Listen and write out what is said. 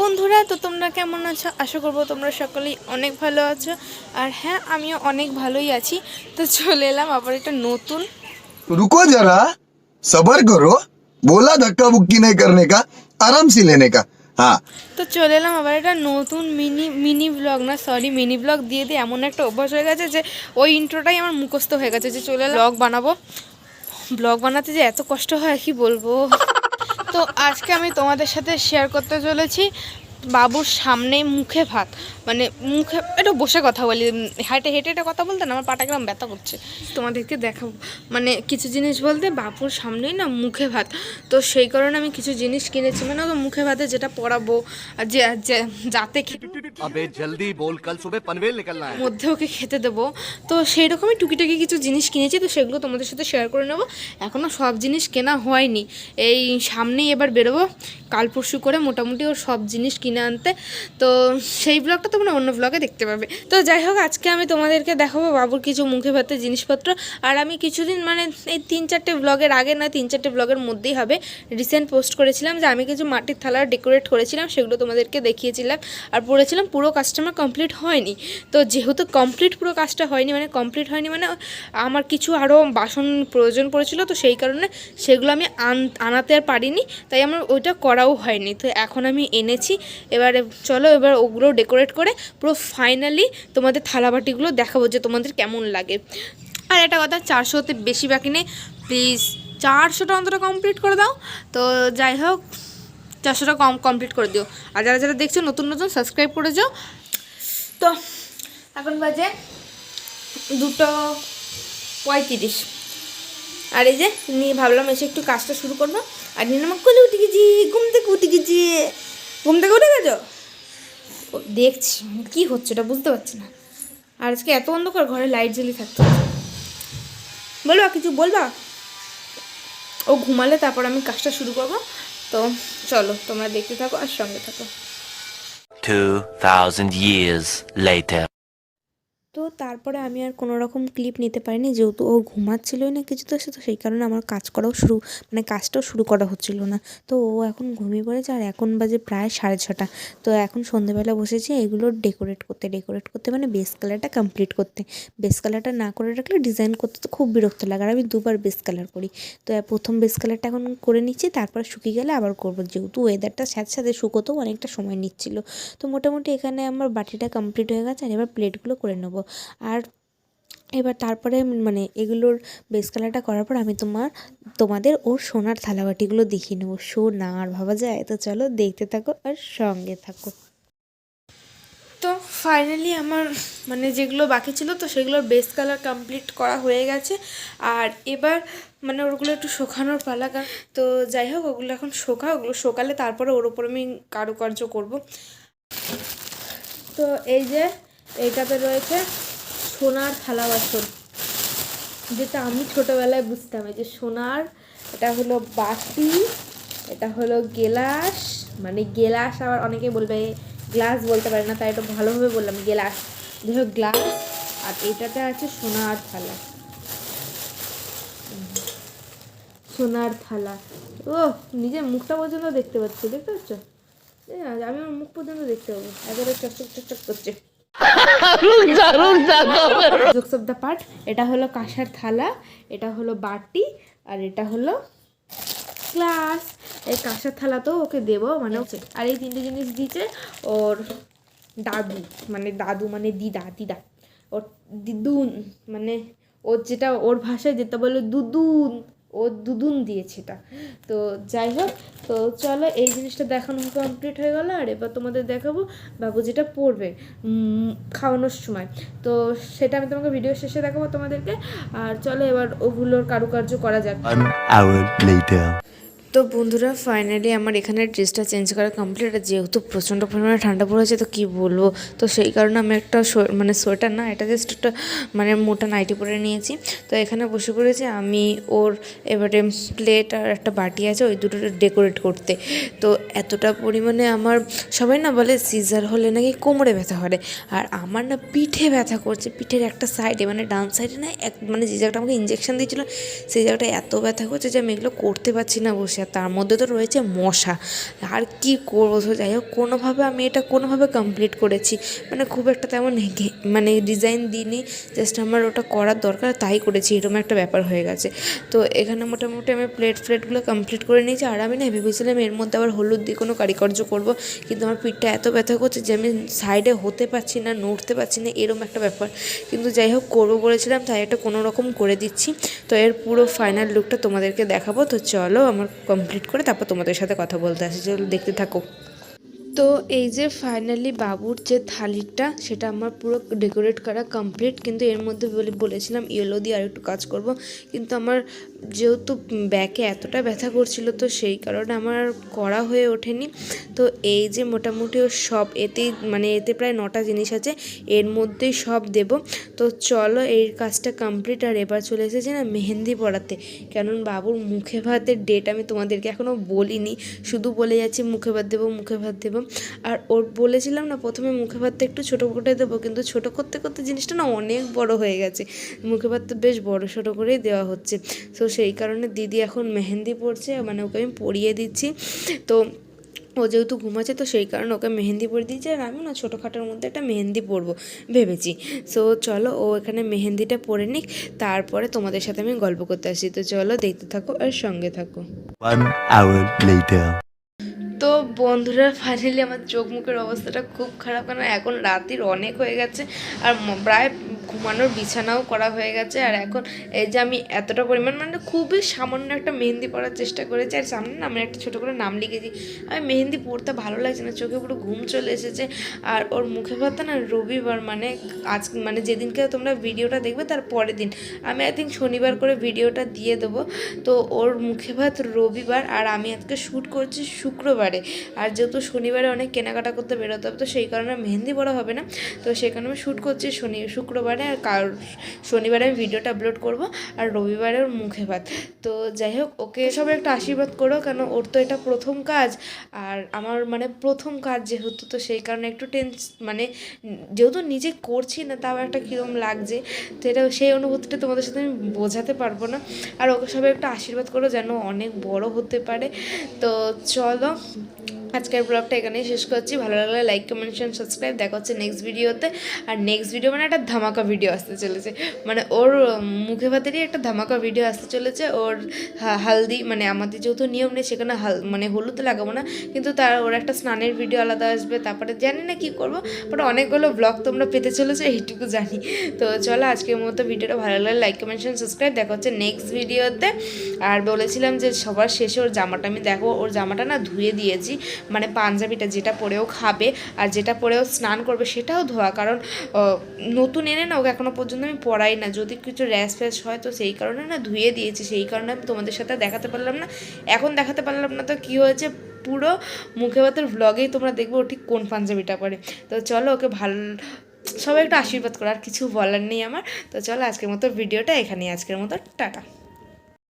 বন্ধুরা তো তোমরা কেমন আছো? আশা করব তোমরা সকলেই অনেক ভালো আছো। আর হ্যাঁ আমিও অনেক ভালোই আছি। তো চলে এলাম আবার একটা নতুন রুকো যারা সবার করো। বলা ধাক্কা বুক কিনে করনে কা আরাম সে লেনে কা। হ্যাঁ। তো চলে এলাম আবার একটা নতুন মিনি মিনি ব্লগ না সরি মিনি ব্লগ দিয়ে দিয়ে এমন একটা অভ্যাস হয়ে গেছে যে ওই ইন্ট্রোটাই আমার মুখস্থ হয়ে গেছে যে চলে এলাম ব্লগ বানাবো। ব্লগ বানাতে যে এত কষ্ট হয় কি বলব? তো আজকে আমি তোমাদের সাথে শেয়ার করতে চলেছি। বাবুর সামনে মুখে ভাত। মানে মুখে একটু বসে কথা বলি হেঁটে হেঁটে এটা কথা বলতে না আমার পাটা গ্রাম ব্যথা করছে। তোমাদেরকে দেখাবো। মানে কিছু জিনিস বলতে বাবুর সামনেই না মুখে ভাত। তো সেই কারণে আমি কিছু জিনিস কিনেছি। মানে ওকে মুখে ভাতে যেটা পড়াবো আর যে যাতে জলদি বল কাল সুবে পানভেল নিকলনা মধ্যে ওকে খেতে দেবো। তো সেই রকমই টুকিটাকি কিছু জিনিস কিনেছি তো সেগুলো তোমাদের সাথে শেয়ার করে নেব। এখনও সব জিনিস কেনা হয়নি। এই সামনেই এবার বেরোবো। কাল পরশু করে মোটামুটি ওর সব জিনিস কিনে আনতে। তো সেই ব্লগটা তোমরা অন্য ব্লগে দেখতে পাবে। তো যাই হোক, আজকে আমি তোমাদেরকে দেখাবো বাবুর কিছু মুখে ভাতে জিনিসপত্র। আর আমি কিছুদিন মানে এই তিন চারটে ব্লগের আগে না তিন চারটে ব্লগের মধ্যেই হবে। রিসেন্ট পোস্ট করেছিলাম যে আমি কিছু মাটির থালা ডেকোরেট করেছিলাম, সেগুলো তোমাদেরকে দেখিয়েছিলাম। আর পড়েছিলাম পুরো কাজটা কমপ্লিট হয়নি। তো যেহেতু কমপ্লিট পুরো কাজটা হয়নি মানে কমপ্লিট হয়নি মানে আমার কিছু আরও বাসন প্রয়োজন পড়েছিল, তো সেই কারণে সেগুলো আমি আন- আনাতে আর পারিনি। তাই আমার ওইটা করাও হয়নি। তো এখন আমি এনেছি। এবারে চলো এবার ওগুলো ডেকোরেট করে পুরো ফাইনালি তোমাদের থালাবাটিগুলো দেখাবো যে তোমাদের কেমন লাগে। আর একটা কথা, চারশোতে বেশি বাকি নেই। প্লিজ চারশোটা অন্তত কমপ্লিট করে দাও। তো যাই হোক, চারশোটা কম কমপ্লিট করে দিও। আর যারা যারা দেখছ নতুন নতুন সাবস্ক্রাইব করে যাও তো এখন বাজে দুটো পঁয়ত্রিশ। আর এই যে, নিয়ে ভাবলাম এসে একটু কাজটা শুরু করব। আর নিয়ে আমার কোলে উঠে গেছি, ঘুম থেকে উঠে গেছি। ঘুম থেকে উঠে গেছো? দেখছি কি হচ্ছে ওটা বুঝতে পারছি না। আর আজকে এত অন্ধকার ঘরে লাইট জ্বলি থাকতো। বলবা কিছু বলবা? ও ঘুমালে তারপর আমি কাজটা শুরু করব। তো চলো তোমরা দেখতে থাকো আর সঙ্গে থাকো। 2,000 years later. তো তারপরে আমি আর কোনো রকম ক্লিপ নিতে পারিনি। যেহেতু ও ঘুমাচ্ছিলই না কিছু তো সে তো সেই কারণে আমার কাজ করাও শুরু মানে কাজটাও শুরু করা হচ্ছিল না। তো ও এখন ঘুমিয়ে পড়েছে আর এখন বাজে প্রায় সাড়ে ছটা। তো এখন সন্ধেবেলা বসেছি, এগুলো ডেকোরেট করতে ডেকোরেট করতে মানে বেস কালারটা কমপ্লিট করতে। বেস কালারটা না করে রাখলে ডিজাইন করতে তো খুব বিরক্ত লাগে আর আমি দুবার বেস কালার করি। তো প্রথম বেস কালারটা এখন করে নিচ্ছি, তারপর শুকিয়ে গেলে আবার করব। যেহেতু ওয়েদারটা সাথে সাথে শুকোতেও অনেকটা সময় নিচ্ছিল। তো মোটামুটি এখানে আমার বাটিটা কমপ্লিট হয়ে গেছে, আর এবার প্লেটগুলো করে নেব। আর এবার তারপরে মানে এগুলোর বেস কালারটা করার পর আমি তোমার, তোমাদের ওর সোনার থালাবাটিগুলো দেখিয়ে নেব। সোনার ভাবা যায়? তো চলো দেখতে থাকো আর সঙ্গে থাকো। তো ফাইনালি আমার মানে যেগুলো বাকি ছিল, তো সেগুলোর বেস কালার কমপ্লিট করা হয়ে গেছে। আর এবার মানে ওগুলো একটু শোকানোর পালা তো যাই হোক, ওগুলো এখন শোকা, ওগুলো শোকালে তারপরে ওর ওপর আমি কারুকার্য করব। তো এই যে এইটাতে রয়েছে সোনার থালা বাসন, যেটা আমি ছোটোবেলায় বুঝতাম। এই যে সোনার, এটা হলো বাটি এটা হলো গেলাস মানে গেলাস আবার অনেকে বলবে, গ্লাস বলতে পারে না, তাই এটা ভালোভাবে বললাম, গেলাস। হোক গ্লাস, আর এটাতে আছে সোনার থালা। সোনার থালা। ও নিজের মুখটা পর্যন্ত দেখতে পাচ্ছি, দেখতে পাচ্ছ? আমি আমার মুখ পর্যন্ত দেখতে পাবো। একেবারে চকচক চকচক করছে। জোকস অফ দ্য পার্ট এটা হলো কাঁসার থালা, এটা হলো বাটি, আর এটা হলো গ্লাস। এই কাঁসার থালা তো ওকে দেবো মানে হচ্ছে আর এই তিনটে জিনিস দিয়েছে ওর দাদু মানে দাদু মানে দিদা দিদা। ওর দিদুন মানে ওর যেটা, ওর ভাষায় যেটা বলে দুদুন। ও দুদুন দিয়েছে এটা। তো যাই হোক, তো চলো এই জিনিসটা দেখানো কমপ্লিট হয়ে গেলো আর এবার তোমাদের দেখাবো বাবু যেটা পড়বে খাওয়ানোর সময়। তো সেটা আমি তোমাকে ভিডিও শেষে দেখাবো তোমাদেরকে। আর চলো এবার ওগুলোর কারুকার্য করা যাক. তো বন্ধুরা ফাইনালি আমার এখানে ড্রেসটা চেঞ্জ করা কমপ্লিট আর যেহেতু প্রচণ্ড পরিমাণে ঠান্ডা পড়েছে, তো কী বলব? তো সেই কারণে আমি একটা মানে সোয়েটার না, এটা জাস্ট একটা মানে মোটা নাইটি পরে নিয়েছি। তো এখানে বসে পড়েছি আমি, ওর এবারে প্লেট আর একটা বাটি আছে, ওই দুটো ডেকোরেট করতে। তো এতটা পরিমাণে আমার, সবাই না বলে সিজার হলে নাকি কোমরে ব্যথা করে, আর আমার না পিঠে ব্যথা করছে। পিঠের একটা সাইডে মানে ডান সাইডে না, এক মানে যে জায়গাটা আমাকে ইঞ্জেকশন দিয়েছিল, সেই জায়গাটা এত ব্যথা করছে যে আমি এগুলো করতে পারছি না বসে। আর তার মধ্যে তো রয়েছে মশা। আর কি করব? যাই হোক, কোনোভাবে আমি এটা কোনোভাবে কমপ্লিট করেছি। মানে খুব একটা তেমন মানে ডিজাইন দিইনি জাস্ট আমার ওটা করার দরকার, তাই করেছি, এরকম একটা ব্যাপার হয়ে গেছে। তো এখানে মোটামুটি আমি প্লেট ফ্লেটগুলো কমপ্লিট করে নিয়েছি, আর আমি না ভেবেছিলাম এর মধ্যে আবার হলুদ দিয়ে কোনো কারিকর্য করব, কিন্তু আমার পিঠটা এত ব্যথা করছে যে আমি সাইডে হতে পারছি না, নড়তে পারছি না, এরকম একটা ব্যাপার। কিন্তু যাই হোক, করব বলেছিলাম, তাই এটা কোনো রকম করে দিচ্ছি। তো এর পুরো ফাইনাল লুকটা তোমাদেরকে দেখাবো। তো চলো, আমার কমপ্লিট করে তারপর তোমাদের সাথে কথা বলতে আসি, চলো দেখতে থাকো। তো এই যে ফাইনালি বাবুর যে থালিটা, সেটা আমার পুরো ডেকোরেট করা কমপ্লিট কিন্তু এর মধ্যে বলে, বলেছিলাম ইয়েলো দিয়ে আর একটু কাজ করব, কিন্তু আমার যেহেতু ব্যাকে এতটা ব্যথা করছিল তো সেই কারণে আমার করা হয়ে ওঠেনি। তো এই যে মোটামুটি ও সব এতেই মানে এতে প্রায় নটা জিনিস আছে, এর মধ্যেই সব দেব। তো চলো এই কাজটা কমপ্লিট আর এবার চলে এসেছে না মেহেন্দি পড়াতে। কেনন বাবুর মুখে ভাতের ডেট আমি তোমাদেরকে এখনও বলিনি, শুধু বলে যাচ্ছি মুখে ভাত দেবো, মুখে ভাত দেবো। আর ওর বলেছিলাম না প্রথমে মুখে ভাতটা একটু ছোটো করে দেবো, কিন্তু ছোটো করতে করতে জিনিসটা না অনেক বড় হয়ে গেছে। মুখে ভাত তো বেশ বড় ছোটো করেই দেওয়া হচ্ছে। তো সেই কারণে দিদি এখন মেহেন্দি পড়ছে মানে ওকে আমি পরিয়ে দিচ্ছি। তো ও যেহেতু ঘুমাচ্ছে তো সেই কারণে ওকে মেহেন্দি পরে দিয়েছে। আর আমি না ছোটোখাটোর মধ্যে একটা মেহেন্দি পরবো ভেবেছি। সো চলো ও এখানে মেহেন্দিটা পরে নিক তারপরে তোমাদের সাথে আমি গল্প করতে আসি তো চলো দেখতে থাকো আর সঙ্গে থাকো। তো বন্ধুরা ফাইনালি আমার চোখ মুখের অবস্থাটা খুব খারাপ কারণ এখন রাতির অনেক হয়ে গেছে। আর প্রায় ঘুমানোর বিছানাও করা হয়ে গেছে। আর এখন এই যে আমি এতটা পরিমাণ মানে খুবই সামান্য একটা মেহেন্দি পরার চেষ্টা করেছি। আর সামনে না আমি একটা ছোটো করে নাম লিখেছি। আমি মেহেন্দি পড়তে ভালো লাগছে না, চোখে পুরো ঘুম চলে এসেছে। আর ওর মুখে ভাতা না রবিবার মানে আজ মানে যেদিনকে তোমরা ভিডিওটা দেখবে তার পরের দিন। আমি আই থিঙ্ক শনিবার করে ভিডিওটা দিয়ে দেবো। তো ওর মুখে ভাত রবিবার আর আমি আজকে শ্যুট করছি শুক্রবারে। আর যেহেতু শনিবারে অনেক কেনাকাটা করতে বেরোতে হবে, তো সেই কারণে মেহেন্দি পড়া হবে না। তো সেখানে আমি শ্যুট করছি শনি, শুক্রবারে। আর কার শনিবারে আমি ভিডিওটা আপলোড করব আর রবিবারে মুখে ভাত। তো যাই হোক, ওকে সবাই একটু আশীর্বাদ করো, কেন ওর তো এটা প্রথম কাজ। আর আমার মানে প্রথম কাজ যেহেতু, তো সেই কারণে একটু টেন্স মানে যেহেতু নিজে করছি না, তাও একটা কীরকম লাগছে। তো এটা সেই অনুভূতিটা তোমাদের সাথে আমি বোঝাতে পারব না। আর ওকে সবাই একটু আশীর্বাদ করো যেন অনেক বড় হতে পারে। তো চলো আজকের ব্লগটা এখানেই শেষ করছি। ভালো লাগলে লাইক কমেন্ট শেয়ার সাবস্ক্রাইব দেখা হচ্ছে নেক্সট ভিডিওতে আর নেক্সট ভিডিও মানে একটা ধামাকা ভিডিও আসতে চলেছে। মানে ওর মুখে ভাতেরই একটা ধামাকা ভিডিও আসতে চলেছে। ওর হালদি মানে আমাদের যেহেতু নিয়ম নেই, সেখানে হাল মানে হলুদ লাগাবো না। কিন্তু তার, ওর একটা স্নানের ভিডিও আলাদা আসবে। তারপরে জানি না কী করব। বাট অনেকগুলো ব্লগ তোমরা পেতে চলেছো, এইটুকু জানি। তো চলো আজকের মতো ভিডিওটা ভালো লাগলে লাইক কমেন্ট শেয়ার সাবস্ক্রাইব দেখা হচ্ছে নেক্সট ভিডিওতে আর বলেছিলাম যে সবার শেষে ওর জামাটা আমি দেখো ওর জামাটা না ধুয়ে দিয়েছি। মানে পাঞ্জাবিটা যেটা পরেও খাবে আর যেটা পরেও স্নান করবে সেটাও ধোয়া। কারণ নতুন এনে না ওকে এখনও পর্যন্ত আমি পরাই না। যদি কিছু র্যাশ ফ্যাশ হয় তো সেই কারণে না ধুয়ে দিয়েছি। সেই কারণে আমি তোমাদের সাথে দেখাতে পারলাম না। এখন দেখাতে পারলাম না তো কী হয়েছে? পুরো মুখে ভাতের ভ্লগেই তোমরা দেখবে ও ঠিক কোন পাঞ্জাবিটা পরে। তো চলো ওকে ভালো, সবাই একটু আশীর্বাদ করো। আর কিছু বলার নেই আমার। তো চলো আজকের মতো ভিডিওটা এখানেই। আজকের মতো টাটা।